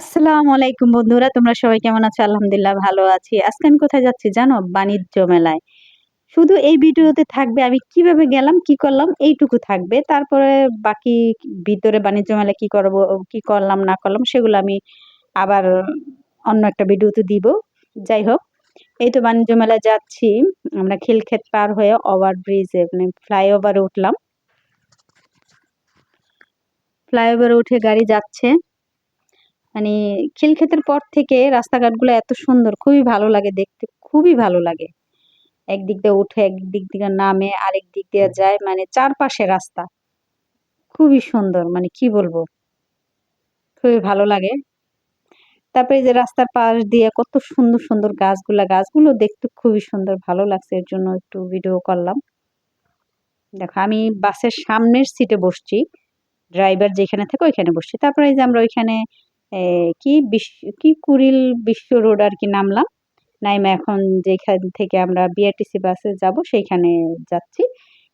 আসসালামু আলাইকুম বন্ধুরা, তোমরা সবাই কেমন আছো? আলহামদুলিল্লাহ ভালো আছি। আজকে আমি কোথায় যাচ্ছি জানো? বাণিজ্য মেলায়। শুধু এই ভিডিওতে থাকবে আমি কীভাবে গেলাম, কি করলাম, এইটুকু থাকবে। তারপরে বাকি ভিতরে বাণিজ্য মেলায় কি করব, কি করলাম, না করলাম, সেগুলো আমি আবার অন্য একটা ভিডিওতে দিব। যাই হোক, এই তো বাণিজ্য মেলায় যাচ্ছি। আমরা খিলক্ষেত পার হয়ে ওভার ব্রিজে মানে ফ্লাইওভারে উঠলাম। ফ্লাইওভারে উঠে গাড়ি যাচ্ছে। মানে খিলক্ষেতের পর থেকে রাস্তাঘাটগুলো এত সুন্দর, খুবই ভালো লাগে দেখতে, খুবই ভালো লাগে। একদিক দিয়ে উঠে, একদিক দিয়ে নামে, আরেক দিক দিয়ে যায় মানে চারপাশে রাস্তা। খুবই সুন্দর মানে কি বলব? খুবই ভালো লাগে। তারপরে যে রাস্তার পাশ দিয়ে কত সুন্দর সুন্দর গাছগুলা, গাছগুলো দেখতে খুবই সুন্দর, ভালো লাগছে। এর জন্য একটু ভিডিও করলাম। দেখো, আমি বাসের সামনের সিটে বসছি। ড্রাইভার যেখানে থাকে ওইখানে বসছি। তারপরে যে আমরা ওইখানে কি বিশ্ব কি কুড়িল বিশ্ব রোড আর কি নামলাম। নাইমা এখন যেখান থেকে আমরা বিআরটিসি বাসে যাব, সেইখানে যাচ্ছি।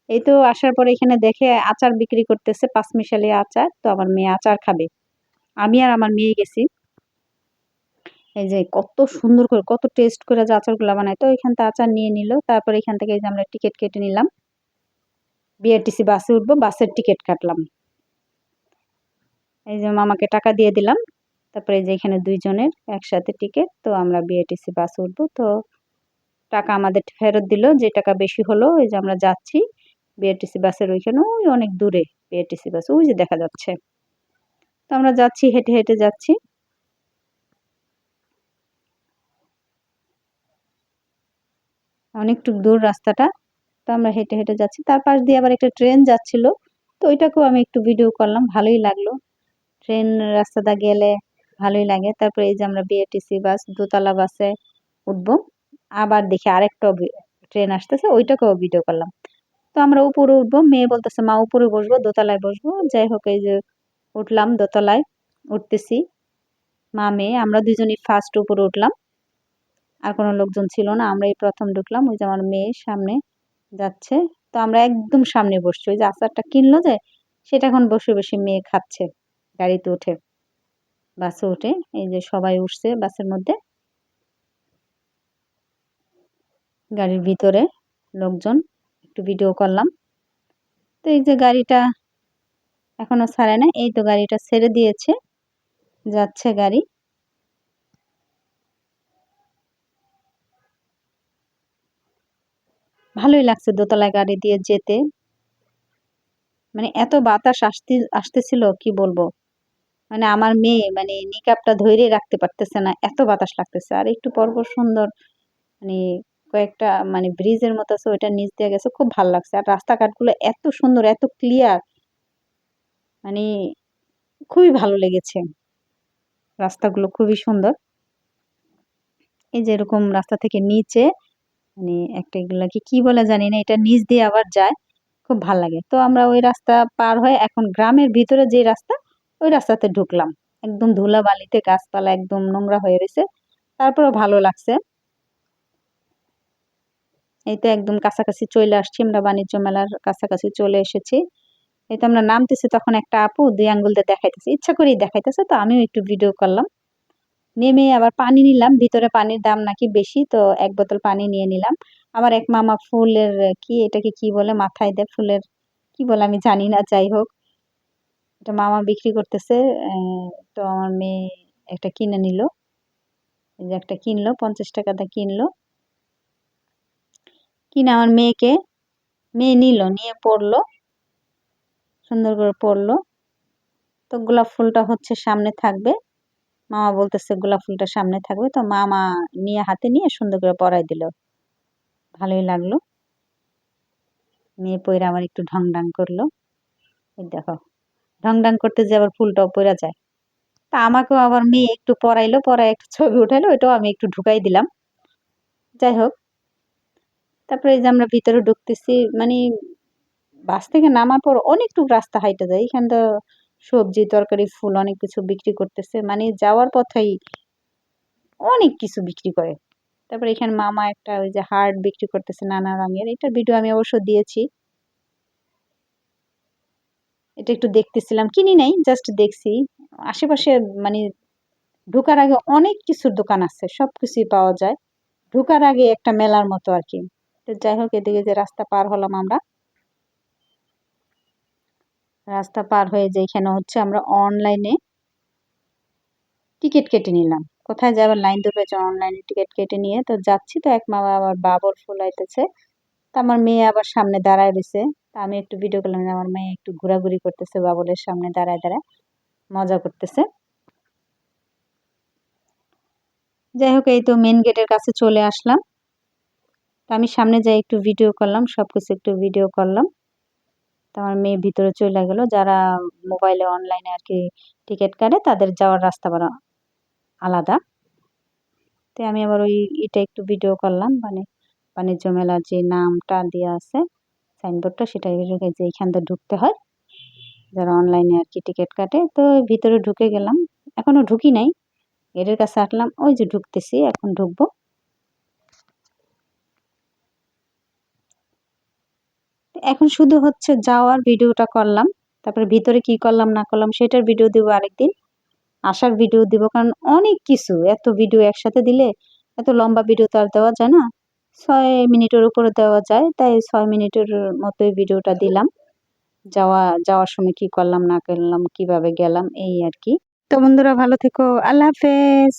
এই তো আসার পরে এখানে দেখে আচার বিক্রি করতেছে পাঁচ পাঁচমিশালি আচার, তো আমার মেয়ে আচার খাবে। আমি আর আমার মেয়ে গেছি। এই যে কত সুন্দর করে, কত টেস্ট করে যে আচারগুলো বানায়। তো এখান থেকে আচার নিয়ে নিল, তারপর এখান থেকে যে আমরা টিকিট কেটে নিলাম। বিআরটিসি বাসে উঠবো বাসের টিকিট কাটলাম। এই যে মামাকে টাকা দিয়ে দিলাম। তারপরে যে এখানে দুইজনের একসাথে টিকিট তো আমরা বিএটিসি বাস উঠবো। তো টাকা আমাদের ফেরত দিল, যে টাকা বেশি হলো, ওই যে আমরা যাচ্ছি বিএটিসি বাসের ওইখানে, ওই অনেক দূরে বিএটিসি বাস ওই যে দেখা যাচ্ছে। তো আমরা যাচ্ছি, হেঁটে হেঁটে যাচ্ছি। অনেকটুক দূর রাস্তাটা, তো আমরা হেঁটে হেঁটে যাচ্ছি। তার পাশ দিয়ে আবার একটা ট্রেন যাচ্ছিল, তো ওইটাকেও আমি একটু ভিডিও করলাম, ভালোই লাগল। ট্রেন রাস্তাটা গেলে ভালোই লাগে। তারপরে এই যে আমরা বিএটিসি বাস, দোতলা বাসে উঠবো। আবার দেখি আরেকটা ট্রেন আসতেছে, ওইটাকেও ভিডিও করলাম। তো আমরা উপরে উঠবো, মেয়ে বলতেছে, মা, উপরে বসবো, দোতলায় বসবো। যাই হোক, এই যে উঠলাম দোতলায়, উঠতেছি। মা, মেয়ে, আমরা দুজনই ফার্স্ট উপরে উঠলাম। আর কোনো লোকজন ছিল না আমরা এই প্রথম ঢুকলাম। ওই যে আমার মেয়ে সামনে যাচ্ছে। তো আমরা একদম সামনে বসছি। ওই যে আচারটা কিনলো যে, সেটা এখন বসে বসে মেয়ে খাচ্ছে গাড়িতে উঠে। বাসে উঠে এই যে সবাই উঠছে বাসের মধ্যে। গাড়ির ভিতরে লোকজন, একটু ভিডিও করলাম। তো এই যে গাড়িটা এখনও ছাড়ে না, এই তো গাড়িটা ছেড়ে দিয়েছে, যাচ্ছে গাড়ি। ভালোই লাগছে দোতলায় গাড়ি দিয়ে যেতে। মানে এত বাতাস আসতে, আসতেছিল, কি বলব? মানে আমার মেয়ে মানে নিকাপটা ধরে রাখতে পারতেছে না, এত বাতাস লাগতেছে। আর একটু পরপর সুন্দর মানে কয়েকটা মানে ব্রিজের মতো আছে, ওইটা নিচ দিয়ে গেছে, খুব ভালো লাগছে। আর রাস্তাঘাটগুলো এত সুন্দর, এত ক্লিয়ার মানে খুবই ভালো লেগেছে। রাস্তাগুলো খুবই সুন্দর। এই যে এরকম রাস্তা থেকে নিচে মানে একটা এগুলাকে কি বলে জানি না, এটা নিচ দিয়ে আবার যায়, খুব ভালো লাগে। তো আমরা ওই রাস্তা পার হয়ে এখন গ্রামের ভিতরে যে রাস্তা ওই রাস্তাতে ঢুকলাম। একদম ধুলা বালিতে গাছপালা একদম নোংরা হয়ে রয়েছে। তারপরে ভালো লাগছে। এই তো একদম কাছাকাছি চলে আসছি আমরা বাণিজ্য মেলার কাছাকাছি চলে এসেছি। এই তো আমরা নামতেছি তখন একটা আপু, দুই আঙ্গুল দিয়ে দেখাইতেছে। ইচ্ছা করেই দেখাইতেছে, তো আমিও একটু ভিডিও করলাম। নেমে আবার পানি নিলাম, ভিতরে পানির দাম নাকি বেশি, তো এক বোতল পানি নিয়ে নিলাম। আমার এক মামা ফুলের কি, এটাকে কি বলে, মাথায় দেয় ফুলের, কি বলে আমি জানি না, যাই হোক। এটা মামা বিক্রি করতেছে তো আমার মেয়ে একটা কিনে নিল। যে একটা কিনলো, পঞ্চাশ টাকা টাকাটা কিনলো। কিনে আমার মেয়েকে, মেয়ে নিল, নিয়ে পড়ল, সুন্দর করে পড়ল। তো গোলাপ ফুলটা হচ্ছে সামনে থাকবে। মামা বলতেছে গোলাপ ফুলটা সামনে থাকবে। তো মামা নিয়ে হাতে নিয়ে সুন্দর করে পরাই দিল। ভালোই লাগল। মেয়ে পইরা আমার একটু ঢং ঢাং করল দেখো। ঢং ঢং করতে যে আবার ফুলটাও পরা যায়। তা আমাকেও আবার মেয়ে একটু পরাইলো পরাই একটু ছবি উঠাইলো, ওইটাও আমি একটু ঢুকাই দিলাম। যাই হোক, তারপরে এই যে আমরা ভিতরে ঢুকতেছি মানে বাস থেকে নামার পর অনেকটুকু রাস্তা হাইটে যায়। এখান তো সবজি, তরকারি, ফুল অনেক কিছু বিক্রি করতেছে। মানে যাওয়ার পথেই অনেক কিছু বিক্রি করে। তারপর এখানে মামা একটা ওই যে হার্ট বিক্রি করতেছে নানা রঙের। এটার ভিডিও আমি অবশ্য দিয়েছি। এটা একটু দেখতেছিলাম, কিনি নাই জাস্ট দেখছি। আশেপাশে মানে ঢোকার আগে অনেক কিছুর দোকান আছে সব কিছুই পাওয়া যায়। ঢোকার আগে একটা মেলার মতো আর কি। তো যাই হোক, এদিকে যে রাস্তা পার হলাম আমরা। রাস্তা পার হয়ে যেখানে হচ্ছে আমরা অনলাইনে টিকিট কেটে নিলাম। কোথায় যাবার লাইন ধরে অনলাইনে টিকিট কেটে নিয়ে, তো যাচ্ছি তো এক মামা আবার বাবর ফুলাইতেছে তা আমার মেয়ে আবার সামনে দাঁড়ায় রয়েছে। তা আমি একটু ভিডিও করলাম যে আমার মেয়ে একটু ঘোরাঘুরি করতেছে, বাবলের সামনে দাঁড়ায় দাঁড়ায় মজা করতেছে। যাই হোক, এই তো মেন গেটের কাছে চলে আসলাম। তো আমি সামনে যাই একটু ভিডিও করলাম সব কিছু একটু ভিডিও করলাম। তো আমার মেয়ে ভিতরে চলে গেল। যারা মোবাইলে অনলাইনে আর কি টিকিট কাটে, তাদের যাওয়ার রাস্তা আলাদা। তো আমি আবার ওই এটা একটু ভিডিও করলাম মানে বাণিজ্য মেলার যে নামটা দেওয়া আছে সাইনবোর্ডটা সেটা যে এইখান থেকে ঢুকতে হয়। যারা অনলাইনে আর কি টিকিট কাটে, তো ভিতরে ঢুকে গেলাম। এখনও ঢুকি নাই। গেটের কাছে আসলাম, ওই যে ঢুকতেছি, এখন ঢুকবো। এখন শুধু হচ্ছে যাওয়ার ভিডিওটা করলাম, তারপরে ভিতরে কি করলাম, না করলাম, সেটার ভিডিও দেবো আরেকদিন। আসার ভিডিও দিব, কারণ অনেক কিছু, এত ভিডিও একসাথে দিলে, এত লম্বা ভিডিও তো আর দেওয়া যায় না। ছয় মিনিটের উপরে দেওয়া যায়, তাই ছয় মিনিটের মতোই ভিডিওটা দিলাম। যাওয়া, যাওয়ার সময় কি করলাম, না করলাম, কীভাবে গেলাম, এই আর কি। তো বন্ধুরা, ভালো থেকো, আল্লাহ হাফেজ।